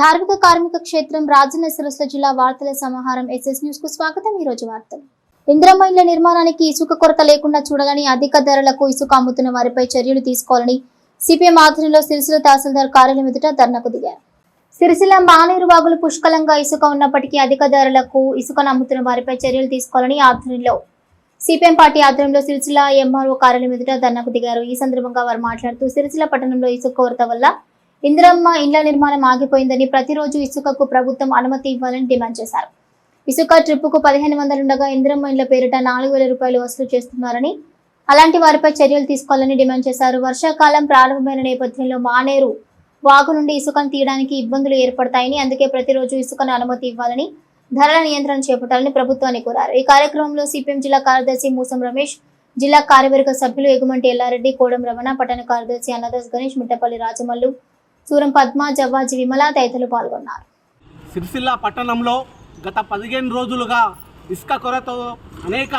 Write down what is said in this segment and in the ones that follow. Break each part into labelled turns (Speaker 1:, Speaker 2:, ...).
Speaker 1: ధార్మిక కార్మిక క్షేత్రం రాజన్న సిరస్ల జిల్లా వార్తల సమాహారం ఎస్ఎస్ న్యూస్కు స్వాగతం. ఈ రోజు వార్తలు. ఇంద్రమైన్ల నిర్మాణానికి ఇసుక కొరత లేకుండా చూడాలని అధిక ధరలకు ఇసుక అమ్ముతున్న వారిపై చర్యలు తీసుకోవాలని సిపిఎం ఆధ్వర్యంలో సిరిసిల తహసీల్దార్ కార్యాలయం ఎదుట ధర్నాకు దిగారు. సిరిసిల్ల మానేరు వాగులు పుష్కలంగా ఇసుక ఉన్నప్పటికీ అధిక ధరలకు ఇసుకను అమ్ముతున్న వారిపై చర్యలు తీసుకోవాలని ఆధ్వర్యంలో సిపిఎం పార్టీ ఆధ్వర్యంలో సిరిసిల్ల ఎంఆర్ఓ కార్యాలయం ఎదుట ధర్నాకు దిగారు. ఈ సందర్భంగా వారు మాట్లాడుతూ సిరిసిల్ల పట్టణంలో ఇసుక కొరత వల్ల ఇందిరమ్మ ఇండ్ల నిర్మాణం ఆగిపోయిందని ప్రతిరోజు ఇసుకకు ప్రభుత్వం అనుమతి ఇవ్వాలని డిమాండ్ చేశారు. ఇసుక ట్రిప్పుకు పదిహేను వందలుండగా ఇందిరమ్మ ఇండ్ల పేరిట నాలుగు వేల రూపాయలు వసూలు చేస్తున్నారని అలాంటి వారిపై చర్యలు తీసుకోవాలని డిమాండ్ చేశారు. వర్షాకాలం ప్రారంభమైన నేపథ్యంలో మానేరు వాగు నుండి ఇసుకను తీయడానికి ఇబ్బందులు ఏర్పడతాయని అందుకే ప్రతిరోజు ఇసుకను అనుమతి ఇవ్వాలని ధరల నియంత్రణ చేపట్టాలని ప్రభుత్వాన్ని కోరారు. ఈ కార్యక్రమంలో సిపిఎం జిల్లా కార్యదర్శి మూసం రమేష్ జిల్లా కార్యవర్గ సభ్యులు ఎగుమంటి ఎల్లారెడ్డి కోడం రమణ పట్టణ కార్యదర్శి అన్నదాస్ గణేష్ మిట్టపల్లి రాజమల్లు సూరం పద్మ జవ్వాజి విమల తదితరులు పాల్గొన్నారు.
Speaker 2: సిరిసిల్ల పట్టణంలో గత పదిహేను రోజులుగా ఇసుక కొరత అనేక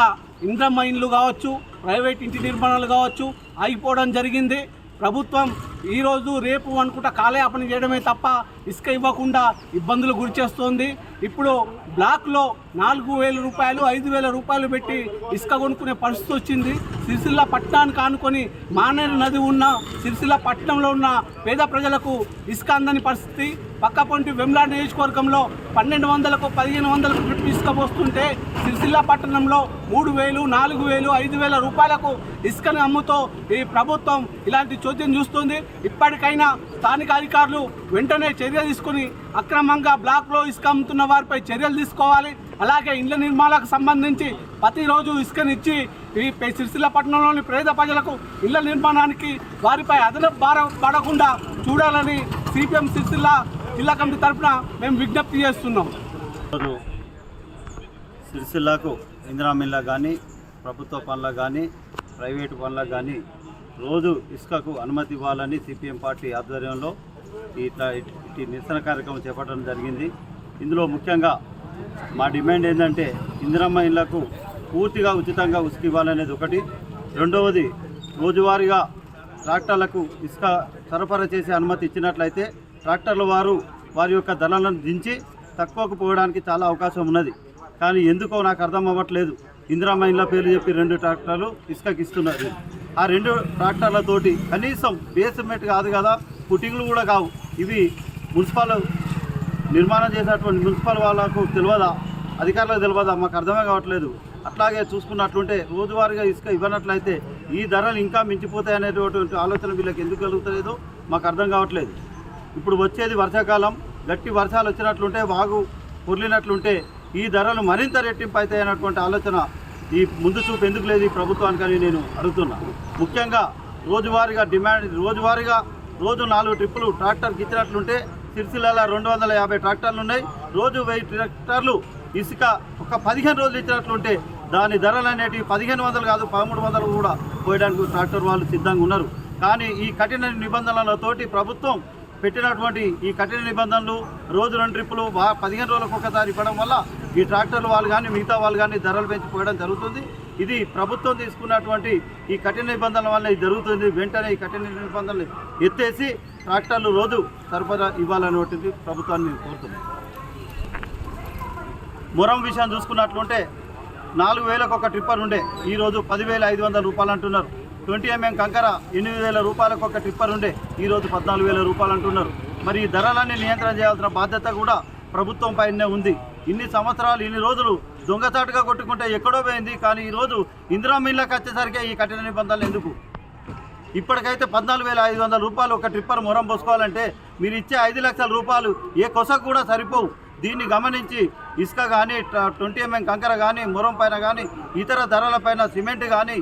Speaker 2: ఇంద్ర మైన్లు కావచ్చు ప్రైవేట్ ఇంటి నిర్మాణాలు కావచ్చు ఆగిపోవడం జరిగింది. ప్రభుత్వం ఈరోజు రేపు అనుకుంటా కాలయాపన చేయడమే తప్ప ఇసుక ఇవ్వకుండా ఇబ్బందులు గురి చేస్తోంది. ఇప్పుడు బ్లాక్లో నాలుగు వేల రూపాయలు ఐదు వేల రూపాయలు పెట్టి ఇసుక కొనుక్కునే పరిస్థితి వచ్చింది. సిరిసిల్ల పట్టణానికి ఆనుకొని మానేరు నది ఉన్న సిరిసిల్ల పట్టణంలో ఉన్న పేద ప్రజలకు ఇసుక అందని పరిస్థితి. పక్కపొంటి పొంటి నియోజకవర్గంలో పన్నెండు వందలకు పదిహేను వందలకు ట్రిప్ ఇసుక పోస్తుంటే సిరిసిల్ల పట్టణంలో మూడు వేలు నాలుగు వేలు ఐదు వేల రూపాయలకు ఇసుకను అమ్ముతూ ఈ ప్రభుత్వం ఇలాంటి చోద్యం చూస్తుంది. ఇప్పటికైనా స్థానిక అధికారులు వెంటనే చర్య తీసుకుని అక్రమంగా బ్లాక్లో ఇసుక అమ్ముతున్న వారిపై చర్యలు తీసుకోవాలి. అలాగే ఇండ్ల నిర్మాణాలకు సంబంధించి ప్రతిరోజు ఇసుకనిచ్చి ఈ సిరిసిల్ల పట్టణంలోని పేద ప్రజలకు ఇళ్ళ నిర్మాణానికి వారిపై అదనపు భారం పడకుండా చూడాలని సిపిఎం సిరిసిల్ల జిల్లా కమిటీ తరఫున మేము విజ్ఞప్తి చేస్తున్నాం.
Speaker 3: సిరిసిల్లకు ఇందిరా కానీ ప్రభుత్వ పనులకు కానీ ప్రైవేటు పనులకు కానీ రోజు ఇసుకకు అనుమతి ఇవ్వాలని సిపిఎం పార్టీ ఆధ్వర్యంలో ఇట్లా ఇట్టి నిరసన కార్యక్రమం చేపట్టడం జరిగింది. ఇందులో ముఖ్యంగా మా డిమాండ్ ఏంటంటే ఇందిరమ్మ ఇళ్ళకు పూర్తిగా ఉచితంగా ఉసుక ఇవ్వాలనేది ఒకటి. రెండవది రోజువారీగా ట్రాక్టర్లకు ఇసుక సరఫరా చేసే అనుమతి ఇచ్చినట్లయితే ట్రాక్టర్ల వారు వారి యొక్క ధరలను దించి తక్కువకు పోవడానికి చాలా అవకాశం ఉన్నది. కానీ ఎందుకో నాకు అర్థం అవ్వట్లేదు. ఇందిరామ్మ ఇళ్ళ పేర్లు చెప్పి రెండు ట్రాక్టర్లు ఇసుకకి ఇస్తున్నారు. ఆ రెండు ట్రాక్టర్లతోటి కనీసం బేస్మెంట్ కాదు కదా పుట్టింగ్లు కూడా కావు. ఇవి మున్సిపల్ నిర్మాణం చేసినటువంటి మున్సిపల్ వాళ్ళకు తెలియదా అధికారులకు తెలియదా మాకు అర్థమే కావట్లేదు. అట్లాగే చూసుకున్నట్లుంటే రోజువారీగా ఇసుక ఇవ్వనట్లయితే ఈ ధరలు ఇంకా మించిపోతాయి అనేటువంటి ఆలోచన వీళ్ళకి ఎందుకు కలుగుతలేదో మాకు అర్థం కావట్లేదు. ఇప్పుడు వచ్చేది వర్షాకాలం. గట్టి వర్షాలు వచ్చినట్లుంటే వాగు పొర్లినట్లుంటే ఈ ధరలు మరింత రెట్టింపు అవుతాయి అనేటువంటి ఆలోచన ఈ ముందు చూపు ఎందుకు లేదు ఈ ప్రభుత్వానికని నేను అడుగుతున్నా. ముఖ్యంగా రోజువారీగా డిమాండ్ రోజువారీగా రోజు నాలుగు ట్రిప్పులు ట్రాక్టర్కి ఇచ్చినట్లుంటే సిరిసిల్లలో రెండు వందల యాభై ట్రాక్టర్లు ఉన్నాయి రోజు వెయ్యి ట్రాక్టర్లు ఇసుక ఒక పదిహేను రోజులు ఇచ్చినట్లుంటే దాని ధరలు అనేటివి పదిహేను వందలు కాదు పదమూడు వందలు కూడా పోయడానికి ట్రాక్టర్ వాళ్ళు సిద్ధంగా ఉన్నారు. కానీ ఈ కఠిన నిబంధనలతోటి ప్రభుత్వం పెట్టినటువంటి ఈ కఠిన నిబంధనలు రోజు రెండు ట్రిప్పులు పదిహేను రోజులకు ఒకసారి ఇవ్వడం వల్ల ఈ ట్రాక్టర్లు వాళ్ళు కానీ మిగతా వాళ్ళు కానీ ధరలు పెంచిపోయడం జరుగుతుంది. ఇది ప్రభుత్వం తీసుకున్నటువంటి ఈ కఠిన నిబంధనల వల్ల ఇది జరుగుతుంది. వెంటనే ఈ కఠిన నిబంధనలు ఎత్తేసి ట్రాక్టర్లు రోజు సరఫరా ఇవ్వాలనేటువంటిది ప్రభుత్వాన్ని కోరుతున్నాం మొరం మురం విషయం చూసుకున్నట్లుంటే నాలుగు వేలకు ఒక ట్రిప్పర్ ఉండే. ఈరోజు పదివేల ఐదు వందల రూపాయలు అంటున్నారు. ట్వంటీ ఎంఎం కంకర ఎనిమిది వేల రూపాయలకు ఒక ట్రిప్పర్ ఉండే. ఈరోజు పద్నాలుగు వేల రూపాయలు అంటున్నారు. మరి ఈ ధరలన్నీ నియంత్రణ చేయాల్సిన బాధ్యత కూడా ప్రభుత్వం పైనే ఉంది. ఇన్ని సంవత్సరాలు ఇన్ని రోజులు దొంగచాటుగా కొట్టుకుంటే ఎక్కడో పోయింది. కానీ ఈరోజు ఇందిరా మిల్లకు వచ్చేసరికి ఈ కఠిన నిబంధనలు ఎందుకు? ఇప్పటికైతే పద్నాలుగు వేల ఐదు వందల రూపాయలు ఒక ట్రిప్పర్ మొరం పోసుకోవాలంటే మీరు ఇచ్చే ఐదు లక్షల రూపాయలు ఏ కొసకు కూడా సరిపోవు. దీన్ని గమనించి ఇసుక కానీ ట్వంటీ ఎంఎం కంకర కానీ మొరం పైన కానీ ఇతర ధరల పైన సిమెంట్ కానీ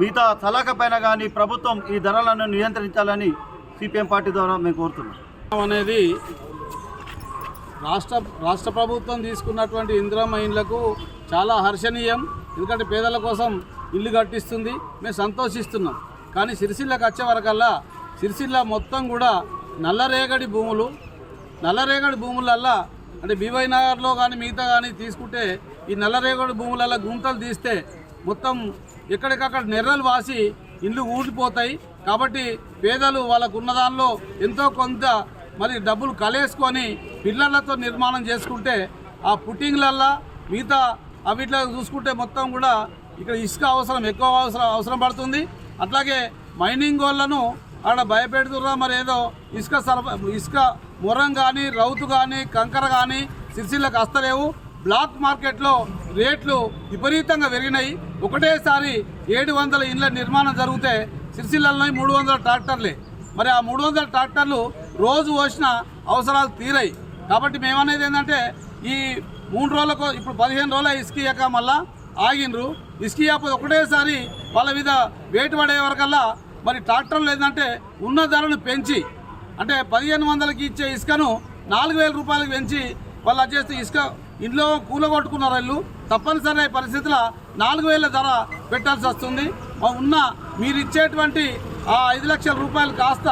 Speaker 3: మిగతా సలాక పైన కానీ ప్రభుత్వం ఈ ధరలను నియంత్రించాలని సిపిఎం పార్టీ ద్వారా మేము కోరుతున్నాం.
Speaker 4: అనేది రాష్ట్ర రాష్ట్ర ప్రభుత్వం తీసుకున్నటువంటి ఇందిరమ్మ ఇండ్లకు చాలా హర్షణీయం. ఎందుకంటే పేదల కోసం ఇల్లు కట్టిస్తుంది. మేము సంతోషిస్తున్నాం. కానీ సిరిసిల్లకు వచ్చే వరకల్లా సిరిసిల్ల మొత్తం కూడా నల్లరేగడి భూములు నల్లరేగడి భూములల్లా అంటే బీవై నగర్లో కానీ మిగతా కానీ తీసుకుంటే ఈ నల్లరేగడి భూములల్లో గుంతలు తీస్తే మొత్తం ఎక్కడికక్కడ నెర్రలు వాసి ఇల్లు ఊడిపోతాయి. కాబట్టి పేదలు వాళ్ళకు ఉన్న దానిలో ఎంతో కొంత మరి డబ్బులు కలేసుకొని పిల్లలతో నిర్మాణం చేసుకుంటే ఆ పుట్టింగ్లల్లా మిగతా అవిట్లో చూసుకుంటే మొత్తం కూడా ఇక్కడ ఇసుక అవసరం ఎక్కువ అవసరం అవసరం పడుతుంది. అట్లాగే మైనింగ్ వాళ్ళను ఆడ భయపెడుతున్నా మరి ఏదో ఇసుక సరఫ ఇసుక మొరం కానీ రౌతు కానీ కంకర కానీ సిరిసిల్లకు అస్తలేవు. బ్లాక్ మార్కెట్లో రేట్లు విపరీతంగా పెరిగినాయి. ఒకటేసారి ఏడు వందల ఇండ్ల నిర్మాణం జరిగితే సిరిసిల్లలో మూడు వందల ట్రాక్టర్లే. మరి ఆ మూడు వందల ట్రాక్టర్లు రోజు పోసిన అవసరాలు తీరాయి. కాబట్టి మేమనేది ఏంటంటే ఈ మూడు రోజులకు ఇప్పుడు పదిహేను రోజుల ఇసుక మళ్ళా ఆగిండ్రు. ఇసుక ఒకటేసారి వాళ్ళ మీద వేటు పడే వరకల్లా మరి ట్రాక్టర్లు ఏంటంటే ఉన్న ధరను పెంచి అంటే పదిహేను వందలకి ఇచ్చే ఇసుకను నాలుగు వేల రూపాయలకు పెంచి వాళ్ళు చేస్తే ఇసుక ఇంట్లో కూలగొట్టుకున్నారు ఇల్లు తప్పనిసరి పరిస్థితుల్లో నాలుగు వేల ధర పెట్టాల్సి వస్తుంది. ఉన్న మీరు ఇచ్చేటువంటి ఆ ఐదు లక్షల రూపాయలు కాస్త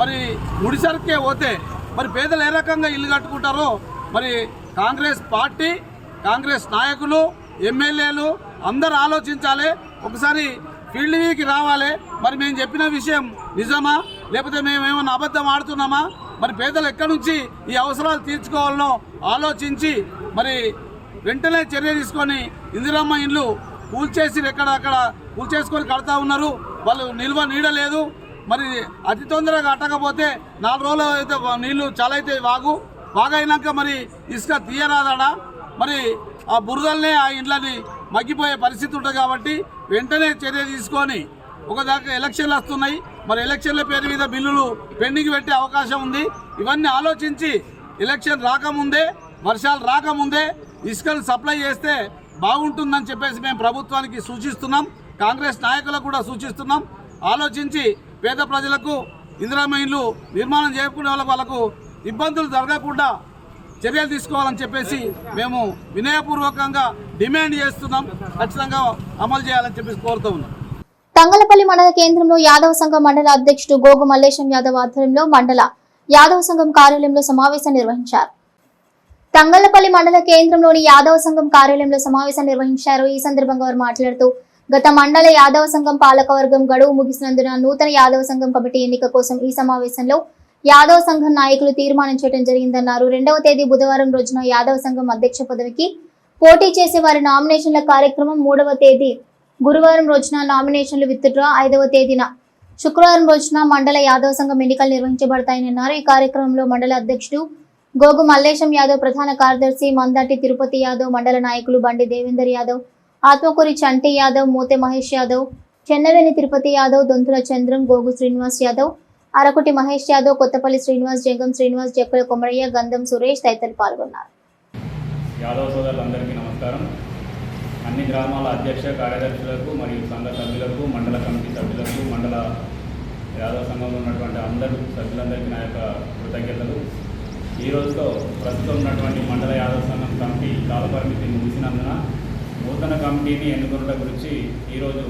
Speaker 4: మరి ముడిసరికే పోతే మరి పేదలు ఏ రకంగా ఇల్లు కట్టుకుంటారో మరి కాంగ్రెస్ పార్టీ కాంగ్రెస్ నాయకులు ఎమ్మెల్యేలు అందరూ ఆలోచించాలి. ఒకసారి ఫీల్డ్ వీకి రావాలి. మరి మేము చెప్పిన విషయం నిజమా? లేకపోతే మేమేమన్నా అబద్ధం ఆడుతున్నామా? మరి పేదలు ఎక్కడి నుంచి ఈ అవసరాలు తీర్చుకోవాలనో ఆలోచించి మరి వెంటనే చర్య తీసుకొని ఇందిరమ్మ ఇండ్లు కూల్చేసి ఎక్కడ అక్కడ కూల్చేసుకొని కడతా ఉన్నారు. వాళ్ళు నిల్వ నీడలేదు మరి అతి తొందరగా అట్టకపోతే నాలుగు రోజులు అయితే నీళ్ళు చాలా అయితే వాగు. వాగైనాక మరి ఇసుక తీయరాదాడా మరి ఆ బురదల్నే ఆ ఇండ్లని మగ్గిపోయే పరిస్థితి ఉంటుంది కాబట్టి వెంటనే చర్య తీసుకొని ఒక దాకా ఎలక్షన్లు వస్తున్నాయి. మరి ఎలక్షన్ల పేరు మీద బిల్లులు పెండింగ్ పెట్టే అవకాశం ఉంది. ఇవన్నీ ఆలోచించి ఎలక్షన్ రాకముందే వర్షాలు రాకముందే ఇసుకలు సప్లై చేస్తే బాగుంటుందని చెప్పేసి మేము ప్రభుత్వానికి సూచిస్తున్నాం. కాంగ్రెస్ నాయకులకు కూడా సూచిస్తున్నాం. ఆలోచించి పేద ప్రజలకు ఇందిరామ ఇల్లు నిర్మాణం చేసుకునే వాళ్ళకు వాళ్ళకు ఇబ్బందులు జరగకుండా చర్యలు తీసుకోవాలని చెప్పేసి మేము వినయపూర్వకంగా డిమాండ్ చేస్తున్నాం. ఖచ్చితంగా అమలు చేయాలని చెప్పేసి కోరుతూ ఉన్నాం.
Speaker 1: తంగలపల్లి మండల కేంద్రంలో యాదవ సంఘం మండల అధ్యక్షుడు గోగు మల్లేశం యాదవ్ ఆధ్వర్యంలో మండల యాదవ సంఘం కార్యాలయంలో సమావేశం నిర్వహించారు. తంగళ్ళపల్లి మండల కేంద్రంలోని యాదవ సంఘం కార్యాలయంలో సమావేశం నిర్వహించారు. ఈ సందర్భంగా వారు మాట్లాడుతూ గత మండల యాదవ సంఘం పాలకవర్గం గడువు ముగిసినందున నూతన యాదవ సంఘం కమిటీ ఎన్నిక కోసం ఈ సమావేశంలో యాదవ సంఘం నాయకులు తీర్మానం చేయడం జరిగిందన్నారు. రెండవ తేదీ బుధవారం రోజున యాదవ సంఘం అధ్యక్ష పదవికి పోటీ చేసే వారి నామినేషన్ల కార్యక్రమం మూడవ తేదీ గురువారం రోజున నామినేషన్లు విత్డ్రా ఐదవ తేదీన శుక్రవారం రోజున మండల యాదవ సంఘం ఎన్నికలు నిర్వహించబడతాయని అన్నారు. ఈ కార్యక్రమంలో మండల అధ్యక్షుడు గోగు మల్లేశం యాదవ్ ప్రధాన కార్యదర్శి మందాటి తిరుపతి యాదవ్ మండల నాయకులు బండి దేవేందర్ యాదవ్ ఆత్మకూరి చంటి యాదవ్ మోతే మహేష్ యాదవ్ చెన్నవేని తిరుపతి యాదవ్ దొంతుల చంద్రం గోగు శ్రీనివాస్ యాదవ్ అరకుటి మహేష్ యాదవ్ కొత్తపల్లి శ్రీనివాస్ జంగం శ్రీనివాస్ జక్కల కొమరయ్య గంధం సురేష్ తదితరులు పాల్గొన్నారు.
Speaker 5: యాదవ సోదరులందరికీ నమస్కారం. అన్ని గ్రామాల అధ్యక్ష కార్యదర్శులకు మరియు సంఘ సభ్యులకు మండల కమిటీ సభ్యులకు మండల యాదవ సంఘంలో ఉన్నటువంటి అందరూ సభ్యులందరికీ నా యొక్క కృతజ్ఞతలు. ఈ రోజుతో ప్రస్తుతం ఉన్నటువంటి మండల యాదవ సంఘం కమిటీ కాలపరిమితి ముగిసినందున నూతన కమిటీని ఎన్నుకున్నట గురించి ఈరోజు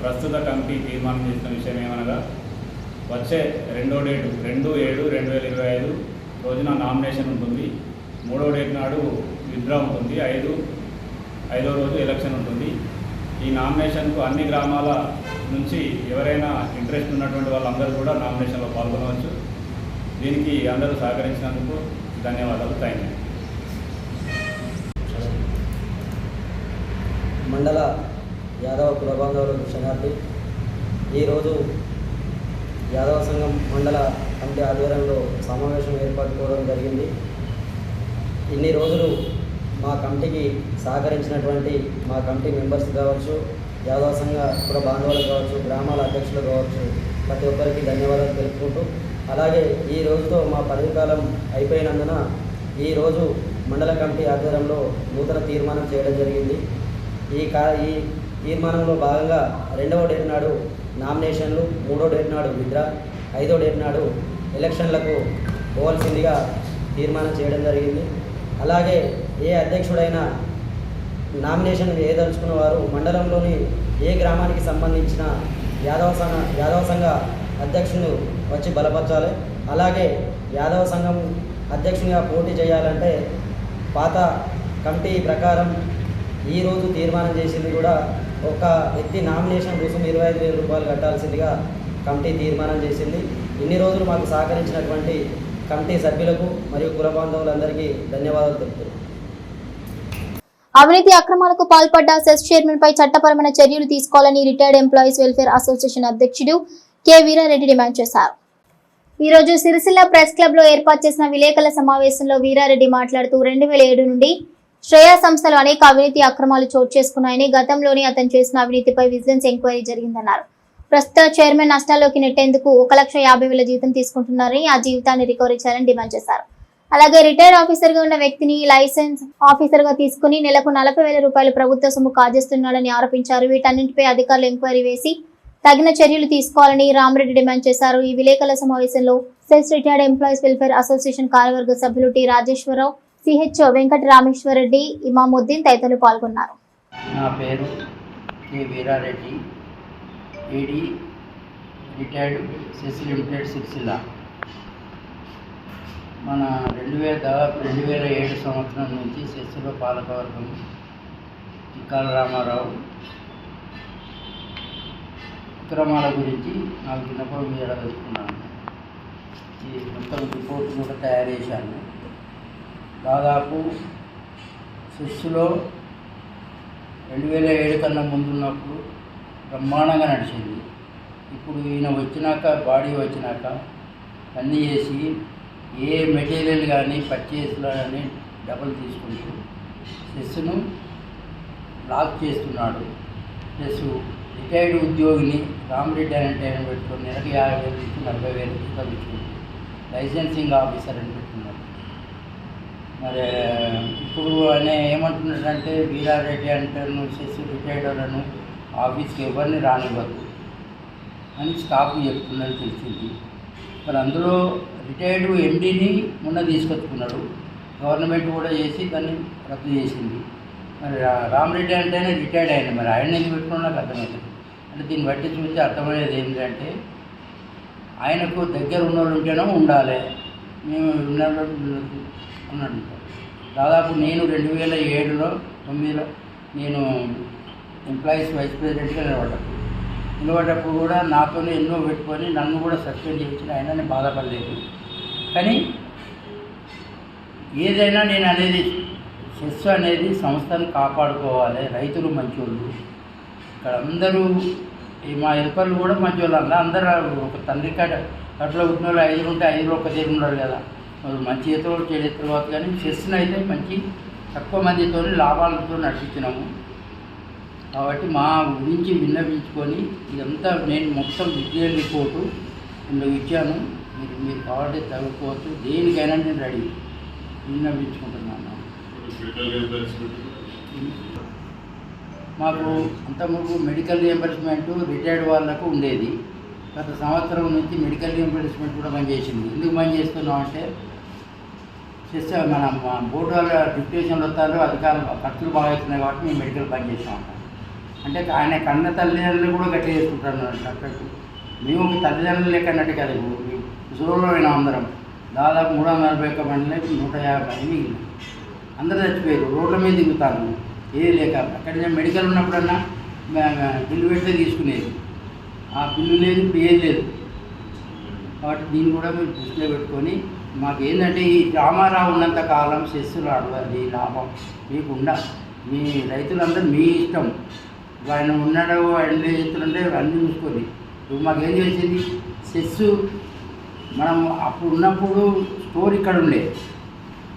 Speaker 5: ప్రస్తుత కమిటీ తీర్మానం చేసిన విషయం ఏమనగా వచ్చే రెండో డేటు రెండు ఏడు రెండు వేల ఇరవై ఐదు రోజున నామినేషన్ ఉంటుంది. మూడో డేట్ నాడు విత్డ్రా ఉంటుంది. ఐదు ఐదో రోజు ఎలక్షన్ ఉంటుంది. ఈ నామినేషన్కు అన్ని గ్రామాల నుంచి ఎవరైనా ఇంట్రెస్ట్ ఉన్నటువంటి వాళ్ళందరూ కూడా నామినేషన్లో పాల్గొనవచ్చు. దీనికి అందరూ సహకరించినందుకు ధన్యవాదాలు. Thank you.
Speaker 6: మండల యాదవ కులబాంధవులకు శనార్థి ఈరోజు యాదవ సంఘం మండల కమిటీ ఆధ్వర్యంలో సమావేశం ఏర్పాటుకోవడం జరిగింది. ఇన్ని రోజులు మా కమిటీకి సహకరించినటువంటి మా కమిటీ మెంబర్స్ కావచ్చు యాదవ సంఘ కుల బాంధవులు కావచ్చు గ్రామాల అధ్యక్షులు కావచ్చు ప్రతి ఒక్కరికి ధన్యవాదాలు తెలుపుకుంటూ అలాగే ఈ రోజుతో మా పదవి కాలం అయిపోయినందున ఈరోజు మండల కమిటీ ఆధ్వర్యంలో నూతన తీర్మానం చేయడం జరిగింది. ఈ కా ఈ తీర్మానంలో భాగంగా రెండవ డేట్ నాడు నామినేషన్లు మూడో డేట్ నాడు విద్రా ఐదో డేట్ నాడు ఎలక్షన్లకు పోవాల్సిందిగా తీర్మానం చేయడం జరిగింది. అలాగే ఏ అధ్యక్షుడైనా నామినేషన్ వేయదలుచుకున్న వారు మండలంలోని ఏ గ్రామానికి సంబంధించిన యాదవ సంఘ యాదవ సంఘ అధ్యక్షులు వచ్చి బలపరచాలి. అలాగే యాదవ సంఘం అధ్యక్షునిగా పోటీ చేయాలంటే పాత కమిటీ ప్రకారం ఈరోజు తీర్మానం చేసింది కూడా ఒక వ్యక్తి నామినేషన్ కోసం ఇరవై ఐదు వేల రూపాయలు కట్టాల్సిందిగా కమిటీ తీర్మానం చేసింది. ఇన్ని రోజులు మాకు సహకరించినటువంటి కమిటీ సభ్యులకు మరియు కుల బాంధవులందరికీ ధన్యవాదాలు తెలుపుతున్నాను
Speaker 1: అవినీతి అక్రమాలకు పాల్పడ్డ సెస్ చైర్మన్ పై చట్టపరమైన చర్యలు తీసుకోవాలని రిటైర్డ్ ఎంప్లాయీస్ వెల్ఫేర్ అసోసియేషన్ అధ్యక్షుడు కె వీరారెడ్డి డిమాండ్ చేశారు. ఈ రోజు సిరిసిల్ల ప్రెస్ క్లబ్లో ఏర్పాటు చేసిన విలేకరుల సమావేశంలో వీరారెడ్డి మాట్లాడుతూ రెండు వేల ఏడు నుండి శ్రేయా సంస్థలు అనేక అవినీతి అక్రమాలు చోటు చేసుకున్నాయని గతంలోనే అతను చేసిన అవినీతిపై విజిలెన్స్ ఎంక్వైరీ జరిగిందన్నారు. ప్రస్తుత చైర్మన్ నష్టాల్లోకి నెట్టేందుకు ఒక లక్ష యాభై వేల జీతం తీసుకుంటున్నారని ఆ జీవితాన్ని రికవరీ చేయాలని డిమాండ్ చేశారు. అలాగే రిటైర్డ్ ఆఫీసర్గా ఉన్న వ్యక్తిని లైసెన్స్ ఆఫీసర్గా తీసుకుని నెలకు నలభై వేల రూపాయలు ప్రభుత్వ సొమ్ము కాజేస్తున్నాడని ఆరోపించారు. వీటన్నింటిపై అధికారులు ఎంక్వైరీ వేసి తగిన చర్యలు తీసుకోవాలని రామరెడ్డి డిమాండ్ చేశారు. ఈ విలేకరుల సమావేశంలో CESS retired employees welfare association కార్యవర్గ సభ్యులు టి రాజేశ్వరరావు సిహెచ్ఓ వెంకట రామేశ్వరరెడ్డి ఇమాముద్దీన్ తదితరులు పాల్గొన్నారు.
Speaker 7: నా పేరు K Veerareddy AD retired CESS limited Sircilla. మన రెండు వేల దాదాపు రెండు వేల ఏడు సంవత్సరం నుంచి సెస్సులో పాలకవర్గం చిక్కాల రామారావు విక్రమాల గురించి నాకు విన్నపం వేయదలుచుకున్నాను ఈ మొత్తం రిపోర్ట్ కూడా తయారు చేశాను. దాదాపు సెస్సులో రెండు వేల ఏడు కన్నా ముందున్నప్పుడు బ్రహ్మాండంగా నడిచింది. ఇప్పుడు ఈయన వచ్చినాక బాడీ వచ్చినాక అన్నీ చేసి ఏ మెటీరియల్ కానీ పర్చేస్లో కానీ డబ్బులు తీసుకుంటూ చెస్ను లాక్ చేస్తున్నాడు. ప్లస్ రిటైర్డ్ ఉద్యోగిని రామరెడ్డి అని టైం పెట్టుకొని నెలకి యాభై వేలు నుంచి నలభై వేలు జీతం ఇచ్చుకుంటూ లైసెన్సింగ్ ఆఫీసర్ అని పెట్టుకున్నారు మరి ఇప్పుడు ఆయన ఏమంటున్నాడంటే వీరారెడ్డి అంటే నువ్వు చేసి ఆఫీస్కి ఎవరిని రానివ్వద్దు అని స్టాఫ్ చెప్తుందని తెలిసింది. మరి అందులో రిటైర్డ్ ఎండీని మొన్న తీసుకొచ్చుకున్నాడు. గవర్నమెంట్ కూడా చేసి దాన్ని రద్దు చేసింది. మరి రా- రామరెడ్డి అంటేనే రిటైర్డ్ అయింది మరి. ఆయన ఎందుకు పెట్టుకున్నా నాకు అర్థమవుతుంది అంటే దీన్ని బట్టి చూస్తే అర్థమయ్యేది ఏంటంటే ఆయనకు దగ్గర ఉన్న వాళ్ళు ఉంటేనో ఉండాలి. మేము ఉన్నట్టు ఉన్నాడు దాదాపు నేను రెండు వేల ఏడులో తొమ్మిదిలో నేను ఎంప్లాయీస్ వైస్ ప్రెసిడెంట్గా నిలబడ్డాను. నిలబడ్డప్పుడు కూడా నాతోనే ఎన్నో పెట్టుకొని నన్ను కూడా సస్పెండ్ చేయించిన ఆయన నేను బాధపడలేదు. కానీ ఏదైనా నేను అనేది సెస్ అనేది సంస్థను కాపాడుకోవాలి రైతులు మంచోళ్ళు. ఇక్కడ అందరూ ఈ మా హెల్పర్లు కూడా మంచోళ్ళు అందరూ. అందరూ ఒక తండ్రి కాడ కట్లో పుట్టిన వాళ్ళు ఐదుగురు ఉంటే ఐదుగురు ఒక్క తీరు ఉన్నారు కదా. మంచి ఎత్తులు చెడు ఎత్తులు కానీ చెస్ని అయితే మంచి తక్కువ మందితో లాభాలతో నడిపించినాము. కాబట్టి మా గురించి విన్నవించుకొని ఇదంతా నేను మొత్తం డీటెయిల్ రిపోర్టు ఇందులో ఇచ్చాను. మీరు మీరు కావాలంటే చదువుకోవచ్చు. దేనికైనా నేను రెడీ. విన్నవించుకుంటున్నాను. మాకు అంతకుముందు మెడికల్ రియంబర్స్మెంట్ రిటైర్డ్ వాళ్ళకు ఉండేది. గత సంవత్సరం నుంచి మెడికల్ రియంబర్స్మెంట్ కూడా పనిచేసింది ఎందుకు పని చేస్తున్నాం అంటే చేస్తే మన బోర్డు వాళ్ళ డిప్యూటేషన్లు వస్తారు అధికారులు ఖర్చులు బాగా అవుతున్నాయి కాబట్టి మేము మెడికల్ పని చేస్తాం ఉంటాం అంటే ఆయన కన్న తల్లిదండ్రులు కూడా గట్టి చేసుకుంటారు అక్కడికి మేము మీ తల్లిదండ్రులు లెక్క అన్నట్టు కదా ముసలిలో అయినా అందరం. దాదాపు మూడు వందల నలభై ఒక్క మంది నూట యాభై మంది మిగిలిన అందరూ చచ్చిపోయారు రోడ్ల మీద దిగుతాను ఏది లేక అక్కడ నేను మెడికల్ ఉన్నప్పుడన్నా బిల్లు పెడితే తీసుకునేది. ఆ బిల్లు లేదు ఇప్పుడు ఏది లేదు. కాబట్టి దీన్ని కూడా మీరు దృష్టిలో పెట్టుకొని మాకు ఏంటంటే ఈ రామారావు ఉన్నంత కాలం శస్సులు అడవాలి లాభం. మీకు ఉండ మీ రైతులందరూ మీ ఇష్టం. ఆయన ఉన్నాడు ఆయన చేస్తుంటే అన్నీ చూసుకొని. ఇప్పుడు మాకు చేసింది? సెస్సు మనం అప్పుడు ఉన్నప్పుడు స్టోర్ ఇక్కడ ఉండే.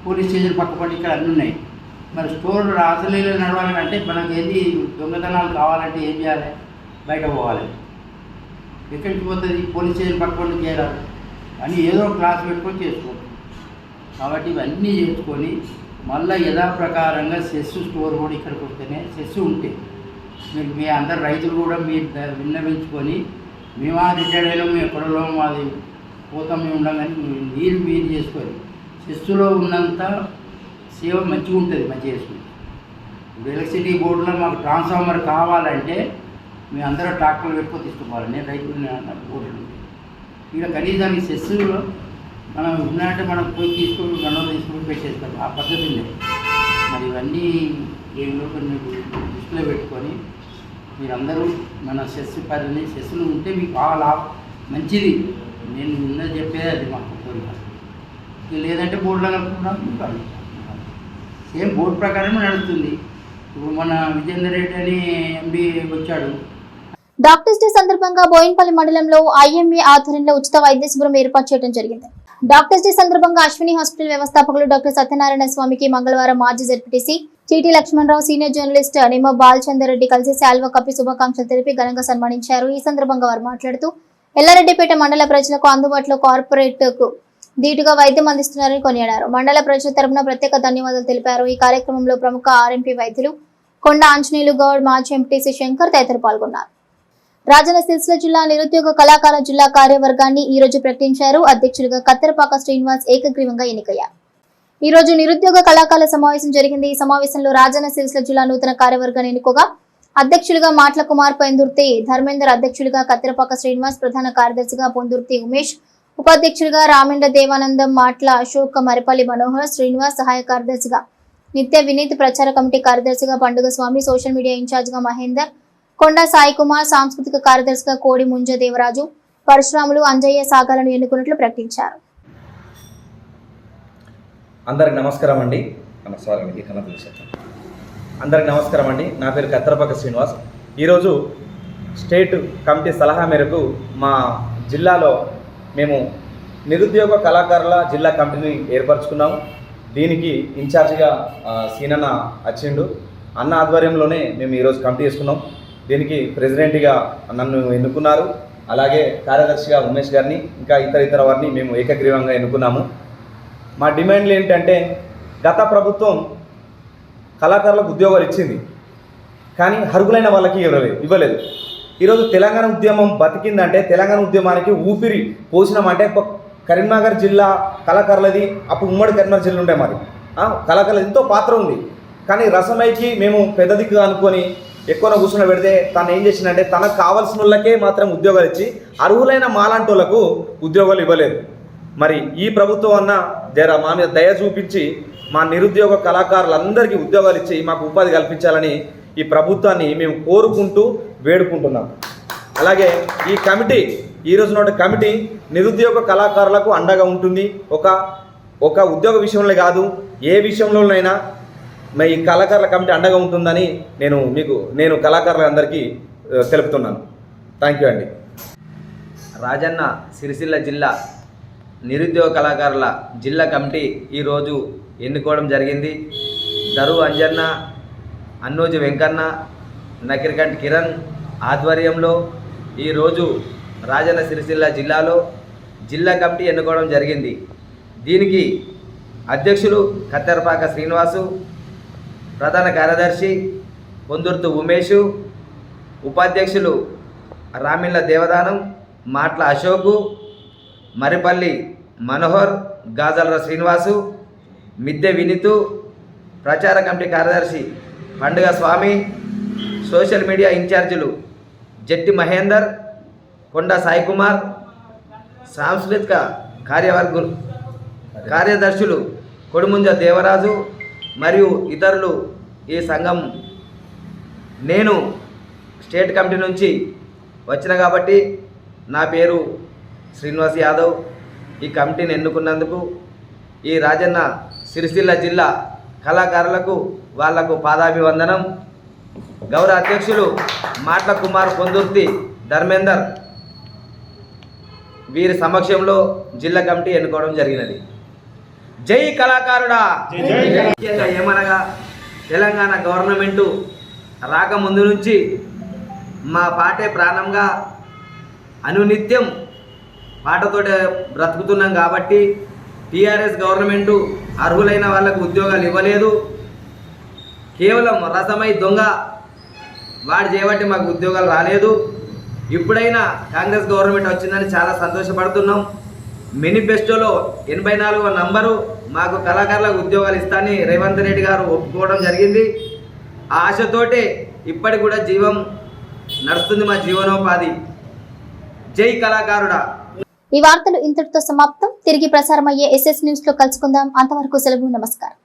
Speaker 7: పోలీస్ స్టేషన్ పక్క పట్టి ఇక్కడ అన్నీ ఉన్నాయి. మరి స్టోర్ రాసలీలో నడవాలంటే మనకి ఏది? దొంగతనాలు కావాలంటే ఏం చేయాలి? బయట పోవాలి. ఎక్కడికి పోతుంది? పోలీస్ స్టేషన్ పక్క పట్టి చేయాలి అని ఏదో క్లాస్ పెట్టుకొని చేసుకోవచ్చు కాబట్టి ఇవన్నీ చేసుకొని మళ్ళీ యథాప్రకారంగా సెస్ స్టోర్ కూడా ఇక్కడికి వస్తేనే సెస్ ఉంటే మీరు మీ అందరు రైతులు కూడా మీరు విన్నవించుకొని మేమా రిటైర్డ్ అయినా మేము ఎక్కడో మాది పోతాం మేము ఉండం కానీ మీరు మీరు చేసుకొని సెస్సులో ఉన్నంత సేవ మంచిగా ఉంటుంది మంచిగా చేసుకుంటే ఇప్పుడు ఎలక్ట్రిసిటీ బోర్డులో మాకు ట్రాన్స్ఫార్మర్ కావాలంటే మేము అందరూ ట్రాక్టర్లు పెట్టుకొని తీసుకుపోవాలి. నేను రైతులు బోర్డు ఇక కనీసానికి సెస్సులో మనం ఉన్నాయంటే మనం పోయి తీసుకొని మనం తీసుకొని పెట్టేస్తాం. ఆ పద్ధతి ఉంది. మరి ఇవన్నీ ఏమిలో కొన్ని దృష్టిలో పెట్టుకొని మీరందరూ మన సెస్ పరిని శస్సులు ఉంటే మీకు బాగా మంచిది. నేను నిన్న చెప్పేది అది మాకు కోరిక. లేదంటే బోర్డులో కలుపుకుంటాం. సేమ్ బోర్డు ప్రకారమే నడుస్తుంది. ఇప్పుడు మన విజేందర్ రెడ్డి అని ఎంబీ వచ్చాడు.
Speaker 1: డాక్టర్స్ డే సందర్భంగా బోయిన్పల్లి మండలంలో ఐఎంఏ ఆధ్వర్యంలో ఉచిత వైద్య శిబిరం ఏర్పాటు చేయడం జరిగింది. డాక్టర్స్ డే సందర్భంగా అశ్విని హాస్పిటల్ వ్యవస్థాపకులు డాక్టర్ సత్యనారాయణ స్వామికి మంగళవారం మాజీ ZPTC TT Lakshmanarao senior journalist Nimma Balachandar Reddy కలిసి శాల్వ కప్పి శుభాకాంక్షలు తెలిపి ఘనంగా సన్మానించారు. ఈ సందర్భంగా వారు మాట్లాడుతూ ఎల్లారెడ్డిపేట మండల ప్రజలకు అందుబాటులో కార్పొరేట్కు ధీటుగా వైద్యం అందిస్తున్నారని కొనియాడారు. మండల ప్రజల తరపున ప్రత్యేక ధన్యవాదాలు తెలిపారు. ఈ కార్యక్రమంలో ప్రముఖ ఆర్ఎంపీ వైద్యులు కొండ ఆంజనేయులు గౌడ్ మాజీ ఎంపీటీసీ శంకర్ తదితరులు పాల్గొన్నారు. రాజన్న సిరిసిల్ల జిల్లా నిరుద్యోగ కళాకార జిల్లా కార్యవర్గాన్ని ఈ రోజు ప్రకటించారు. అధ్యక్షుడిగా కత్తెరపాక శ్రీనివాస్ ఏకగ్రీవంగా ఎన్నికయ్యారు. ఈ రోజు నిరుద్యోగ కళాకారుల సమావేశం జరిగింది. ఈ సమావేశంలో రాజన్న సిరిసిల్ల జిల్లా నూతన కార్యవర్గాన్ని ఎన్నుకోగా అధ్యక్షులుగా మాట్ల కుమార్ పెందుర్తి ధర్మేందర్ అధ్యక్షులుగా కత్తెరపాక శ్రీనివాస్ ప్రధాన కార్యదర్శిగా పొందుర్తి ఉమేష్ ఉపాధ్యక్షులుగా రామేంద్ర దేవానందం మాట్ల అశోక్ మరిపల్లి మనోహర్ శ్రీనివాస్ సహాయ కార్యదర్శిగా నిత్య వినీత్ ప్రచార కమిటీ కార్యదర్శిగా పండుగ స్వామి సోషల్ మీడియా ఇన్ఛార్జిగా మహేందర్ కొండ సాయి కుమార్ సాంస్కృతిక కార్యదర్శిగా కోడి ముంజ దేవరాజు పరశురాములు అంజయ్య సాగాలను ఎన్నుకున్నట్లు ప్రకటించారు.
Speaker 8: అందరికి నమస్కారం అండి. నమస్కారం అండి అందరికి నమస్కారం అండి. నా పేరు కత్తరపక్క శ్రీనివాస్. ఈరోజు స్టేట్ కమిటీ సలహా మేరకు మా జిల్లాలో మేము నిరుద్యోగ కళాకారుల జిల్లా కమిటీని ఏర్పరచుకున్నాము. దీనికి ఇన్ఛార్జిగా సీనన్న వచ్చిండు అన్న ఆధ్వర్యంలోనే మేము ఈరోజు కమిటీ చేసుకున్నాం దీనికి ప్రెసిడెంట్గా నన్ను ఎన్నుకున్నారు. అలాగే కార్యదర్శిగా ఉమేష్ గారిని ఇంకా ఇతర ఇతర వారిని మేము ఏకగ్రీవంగా ఎన్నుకున్నాము. మా డిమాండ్లు ఏంటంటే గత ప్రభుత్వం కళాకారులకు ఉద్యోగాలు ఇచ్చింది కానీ అర్హులైన వాళ్ళకి ఇవ్వలేదు ఇవ్వలేదు. ఈరోజు తెలంగాణ ఉద్యమం బతికిందంటే తెలంగాణ ఉద్యమానికి ఊపిరి పోసినామంటే కరీంనగర్ జిల్లా కళాకారులది అప్పుడు ఉమ్మడి కరీంనగర్ జిల్లా ఉండే మరి కళాకారులు ఎంతో పాత్ర ఉంది. కానీ రసమైకి మేము పెద్ద అనుకొని ఎక్కువ కూర్చుని పెడితే తను ఏం చేసిందంటే తనకు కావాల్సిన వాళ్ళకే మాత్రం ఉద్యోగాలు ఇచ్చి అర్హులైన మాలాంటి వాళ్ళకు ఉద్యోగాలు ఇవ్వలేదు. మరి ఈ ప్రభుత్వం అన్న జర మా మీద దయ చూపించి మా నిరుద్యోగ కళాకారులందరికీ ఉద్యోగాలు ఇచ్చి మాకు ఉపాధి కల్పించాలని ఈ ప్రభుత్వాన్ని మేము కోరుకుంటూ వేడుకుంటున్నాం. అలాగే ఈ కమిటీ ఈ నాటి కమిటీ నిరుద్యోగ కళాకారులకు అండగా ఉంటుంది. ఒక ఒక ఉద్యోగ విషయంలో కాదు ఏ విషయంలోనైనా మరి ఈ కళాకారుల కమిటీ అండగా ఉంటుందని నేను మీకు నేను కళాకారులందరికీ తెలుపుతున్నాను. థ్యాంక్ యూ అండి.
Speaker 9: రాజన్న సిరిసిల్ల జిల్లా నిరుద్యోగ కళాకారుల జిల్లా కమిటీ ఈరోజు ఎన్నుకోవడం జరిగింది. దరు అంజన్న అన్నోజు వెంకన్న నకిరికంట్ కిరణ్ ఆధ్వర్యంలో ఈరోజు రాజన్న సిరిసిల్ల జిల్లాలో జిల్లా కమిటీ ఎన్నుకోవడం జరిగింది. దీనికి అధ్యక్షులు కత్తెరపాక శ్రీనివాసు ప్రధాన కార్యదర్శి పొందుర్తు ఉమేషు ఉపాధ్యక్షులు రామిళ్ళ దేవదానం మాట్ల అశోకు మరిపల్లి మనోహర్ గాజలర శ్రీనివాసు మిద్దె వినితు ప్రచార కమిటీ కార్యదర్శి పండుగ స్వామి సోషల్ మీడియా ఇన్ఛార్జీలు జట్టి మహేందర్ కొండ సాయి కుమార్ సాంస్కృతిక కార్యవర్గులు కార్యదర్శులు కొడుముంజ దేవరాజు మరియు ఇతరులు ఈ సంఘం నేను స్టేట్ కమిటీ నుంచి వచ్చిన కాబట్టి నా పేరు శ్రీనివాస్ యాదవ్. ఈ కమిటీని ఎన్నుకున్నందుకు ఈ రాజన్న సిరిసిల్ల జిల్లా కళాకారులకు వాళ్ళకు పాదాభివందనం. గౌరవ అధ్యక్షులు మాట్ల కుమార్ పొందుర్తి ధర్మేందర్ వీరి సమక్షంలో జిల్లా కమిటీ ఎన్నుకోవడం జరిగినది. జై కళాకారుడా. ముఖ్యంగా ఏమనగా తెలంగాణ గవర్నమెంటు రాకముందు నుంచి మా పాటే ప్రాణంగా అనునిత్యం పాటతోటే బ్రతుకుతున్నాం కాబట్టి టీఆర్ఎస్ గవర్నమెంటు అర్హులైన వాళ్ళకు ఉద్యోగాలు ఇవ్వలేదు. కేవలం రసమై దొంగ వాడు చేయబట్టి మాకు ఉద్యోగాలు రాలేదు. ఇప్పుడైనా కాంగ్రెస్ గవర్నమెంట్ వచ్చిందని చాలా సంతోషపడుతున్నాం. మేనిఫెస్టోలో ఎనభై నాలుగో నంబరు మాకు కళాకారులకు ఉద్యోగాలు ఇస్తానని రేవంత్ రెడ్డి గారు ఒప్పుకోవడం జరిగింది. ఆ ఆశతోటే ఇప్పటికి కూడా జీవం నడుస్తుంది మా జీవనోపాధి. జై కళాకారుడా.
Speaker 1: ఈ వార్తలు ఇంతటితో సమాప్తం. తిరిగి ప్రసారమయ్యే ఎస్ఎస్ న్యూస్లో కలుసుకుందాం. అంతవరకు సెలవు నమస్కారం.